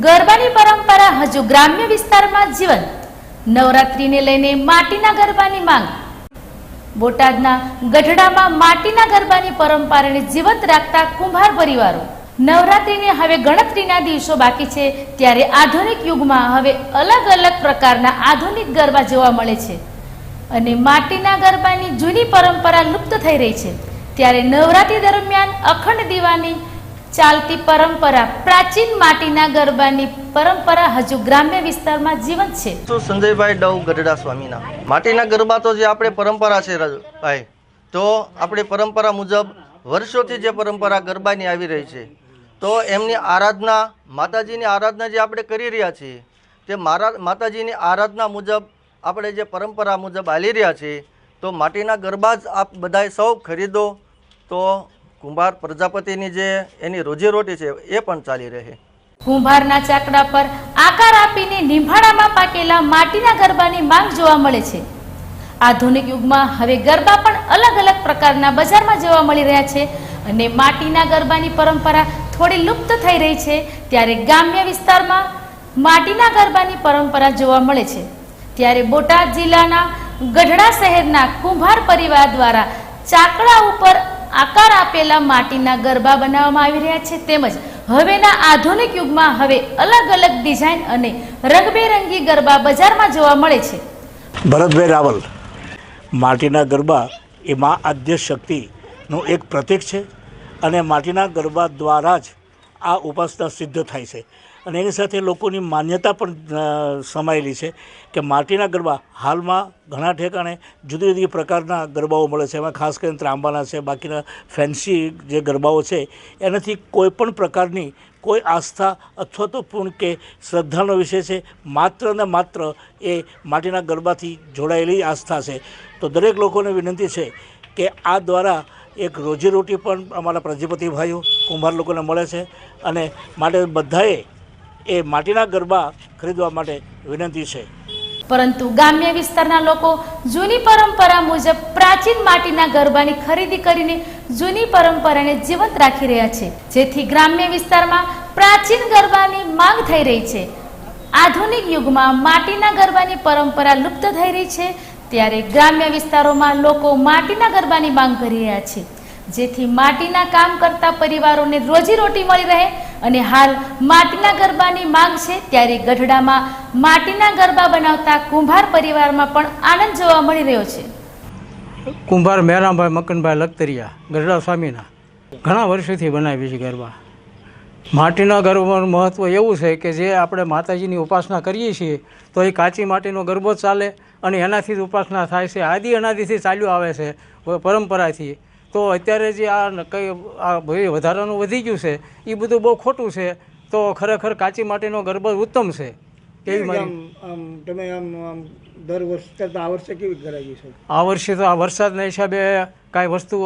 ગરબાની પરંપરા હજુ ગ્રામ્ય વિસ્તારમાં જીવંત. નવરાત્રીને લઈને માટીના ગરબાની માંગ. બોટાદના ગઢડામાં માટીના ગરબાની પરંપરાને જીવંત રાખતા કુંભાર પરિવારો. નવરાત્રીને હવે ગણતરીના દિવસો બાકી છે, ત્યારે આધુનિક યુગમાં હવે અલગ અલગ પ્રકારના આધુનિક ગરબા જોવા મળે છે. અને માટીના ગરબાની જૂની પરંપરા લુપ્ત થઈ રહી છે. ત્યારે નવરાત્રી દરમિયાન અખંડ દીવાની ચાલતી પરંપરા, પ્રાચીન માટીના ગરબાની પરંપરા હજુ ગ્રામ્ય વિસ્તારમાં જીવંત છે. તો સંજયભાઈ ડવ ગઢડા સ્વામીના. માટીના ગરબા તો જે આપણે પરંપરા છે ભાઈ, તો આપણી પરંપરા મુજબ વર્ષોથી જે પરંપરા ગરબાની આવી રહી છે, તો એમની આરાધના, માતાજીની આરાધના જે આપણે કરી રહ્યા છીએ, તે મારા, માતાજીની આરાધના મુજબ આપણે જે પરંપરા મુજબ હાલી રહ્યા છીએ, તો માટીના ગરબા જ આપ બધાય સૌ ખરીદો, તો કુંભાર પ્રજાપતિની જે એની રોજીરોટી છે, એ પણ ચાલી રહે. કુંભારના ચાકડા પર આકાર આપીને નિંભાળામાં પાકેલા માટીના ગરબાની માંગ જોવા મળે છે. આધુનિક યુગમાં હવે ગરબા પણ અલગ અલગ પ્રકારના બજારમાં જોવા મળી રહ્યા છે અને માટીના ગરબાની પરંપરા થોડી લુપ્ત થઈ રહી છે ત્યારે ગ્રામ્ય વિસ્તારમાં માટીના ગરબાની પરંપરા જોવા મળે છે. ત્યારે બોટાદ જિલ્લાના ગઢડા શહેરના કુંભાર પરિવાર દ્વારા ચાકડા ઉપર આકાર આપેલા માટીના ગરબા બનાવવામાં આવી રહ્યા છે તેમજ હવેના આધુનિક યુગમાં હવે અલગ અલગ ડિઝાઇન અને રંગબેરંગી ગરબા બજારમાં જોવા મળે છે. ભરતભાઈ રાવલ, માટીના ગરબા એ મા આદ્ય શક્તિનું એક પ્રતીક છે અને માટીના ગરબા દ્વારા જ આ ઉપાસના સિદ્ધ થાય છે. અને એની સાથે લોકોની માન્યતા પણ સમાયેલી છે કે માટીના ગરબા હાલમાં ઘણા ઠેકાણે જુદી જુદી પ્રકારના ગરબાઓ મળે છે. એમાં ખાસ કરીને ત્રાંબાના છે, બાકીના ફેન્સી જે ગરબાઓ છે, એનાથી કોઈ પણ પ્રકારની કોઈ આસ્થા અથવા તો પૂર્ણ કે શ્રદ્ધાનો વિષય છે, માત્ર ને માત્ર એ માટીના ગરબાથી જોડાયેલી આસ્થા છે. તો દરેક લોકોને વિનંતી છે કે આ દ્વારા એક રોજીરોટી પણ અમારા પ્રજાપતિ ભાઈઓ કુંભાર લોકોને મળે છે અને માટે બધાએ એ માટીના ગરબા ખરીદવા માટે વિનંતી છે. પરંતુ ગ્રામ્ય વિસ્તારના લોકો જૂની પરંપરા મુજબ પ્રાચીન માટીના ગરબાની ખરીદી કરીને જૂની પરંપરાને જીવંત રાખી રહ્યા છે. જેથી ગ્રામ્ય વિસ્તારમાં પ્રાચીન ગરબાની માંગ થઈ રહી છે. આધુનિક યુગમાં માટીના ગરબાની પરંપરા લુપ્ત થઈ રહી છે, ત્યારે ગ્રામ્ય વિસ્તારોમાં લોકો માટીના ગરબાની માંગ કરી રહ્યા છે. જેથી માટીના કામ કરતા પરિવારોને રોજીરોટી મળી રહે અને હાલ માટીના ગરબાની માંગ છે, ત્યારે ગઢડામાં માટીના ગરબા બનાવતા કુંભાર પરિવારમાં પણ આનંદ જોવા મળી રહ્યો છે. કુંભાર મેરામભાઈ, મકનભાઈ લખતરિયા ગરડા સ્વામીના. ઘણા વર્ષોથી બનાવી છે ગરબા. માટીના ગરબાનું મહત્ત્વ એવું છે કે જે આપણે માતાજીની ઉપાસના કરીએ છીએ, તો એ કાચી માટીનો ગરબો ચાલે અને એનાથી જ ઉપાસના થાય છે. આદિ અનાદિથી ચાલ્યું આવે છે પરંપરાથી. તો અત્યારે જે આ ન- કંઈ આ ભાઈ વધારાનું વધી ગયું છે એ બધું બહુ ખોટું છે તો ખરેખર કાચી માટીનો ગરબો ઉત્તમ છે. કેવી મારી આમ આમ તમે આમ આમ દર વર્ષ કરતાં આ વર્ષે કેવી કરાવી છે? આ વર્ષે તો આ વરસાદના હિસાબે કાંઈ વસ્તુ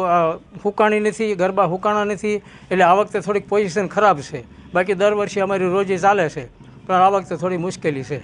હુકાણી નથી ગરબા હુકાણા નથી એટલે આ વખતે થોડીક પોઝિશન ખરાબ છે. બાકી દર વર્ષે અમારી રોજે ચાલે છે પણ આ વખતે થોડી મુશ્કેલી છે.